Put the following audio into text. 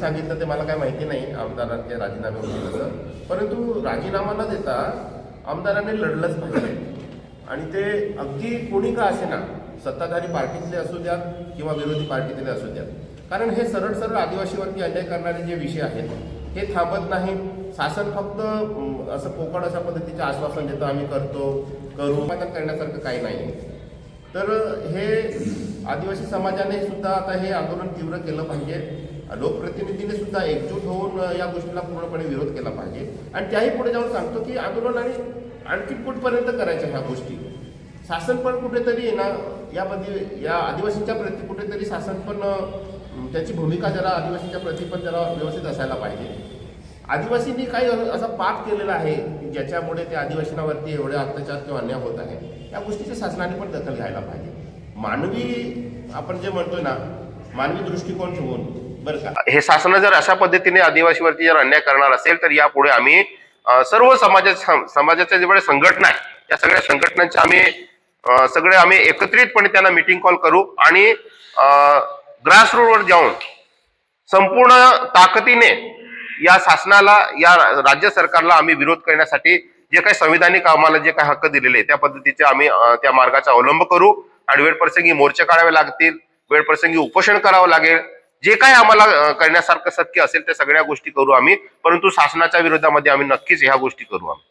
सांगितलं ते मला काय माहिती नाही आमदारांचे राजीनामे होतील परंतु राजीनामा न देता आमदारांनी लढलंच पाहिजे. आणि ते अगदी कोणी का असे ना सत्ताधारी पार्टीतले असू द्यात किंवा विरोधी पार्टीतले असू द्यात. कारण हे सरळ सरळ आदिवासीवरती अन्याय करणारे जे विषय आहेत हे थांबत नाही शासन फक्त असं पोकळ अशा पद्धतीचे आश्वासन देतं आम्ही करतो करू. करण्यासारखं काही नाही. आहे तर हे आदिवासी समाजाने सुद्धा आता हे आंदोलन तीव्र केलं पाहिजे. लोकप्रतिनिधीने सुद्धा एकजूट होऊन या गोष्टीला पूर्णपणे विरोध केला पाहिजे. आणि त्याही पुढे जाऊन सांगतो की आंदोलन आणि आणखी कुठपर्यंत करायच्या ह्या गोष्टी. शासन पण कुठेतरी आहे ना यामध्ये या आदिवासींच्या प्रती कुठेतरी शासन पण त्याची भूमिका जरा आदिवासींच्या प्रती पण जरा व्यवस्थित असायला पाहिजे. आदिवासींनी काही असा पाप केलेला आहे की ज्याच्यामुळे ते आदिवासींवरती एवढे अत्याचार किंवा अन्याय होत आहे या गोष्टीच्या शासनाने पण दखल घ्यायला पाहिजे. मानवी आपण जे म्हणतोय ना मानवी दृष्टिकोन ठेवून हे शासन जर अशा पद्धतीने आदिवासीवरती जर अन्याय करणार असेल तर यापुढे आम्ही सर्व समाजाच्या समाजाच्या जेवढ्या संघटना आहे त्या सगळ्या संघटनांचे आम्ही सगळे आम्ही एकत्रितपणे त्यांना मिटिंग कॉल करू आणि ग्रास जाऊन संपूर्ण ताकदीने या शासनाला या राज्य सरकारला आम्ही विरोध करण्यासाठी जे काही संविधानिक आम्हाला जे काही हक्क दिलेले त्या पद्धतीचे आम्ही त्या मार्गाचा अवलंब करू. आणि वेळप्रसंगी मोर्चे काढावे लागतील. वेळप्रसंगी उपोषण करावं लागेल. जे काही आम्हाला करण्यासारखं शक्य असेल त्या सगळ्या गोष्टी करू आम्ही परंतु शासनाच्या विरोधामध्ये आम्ही नक्कीच ह्या गोष्टी करू आम्ही.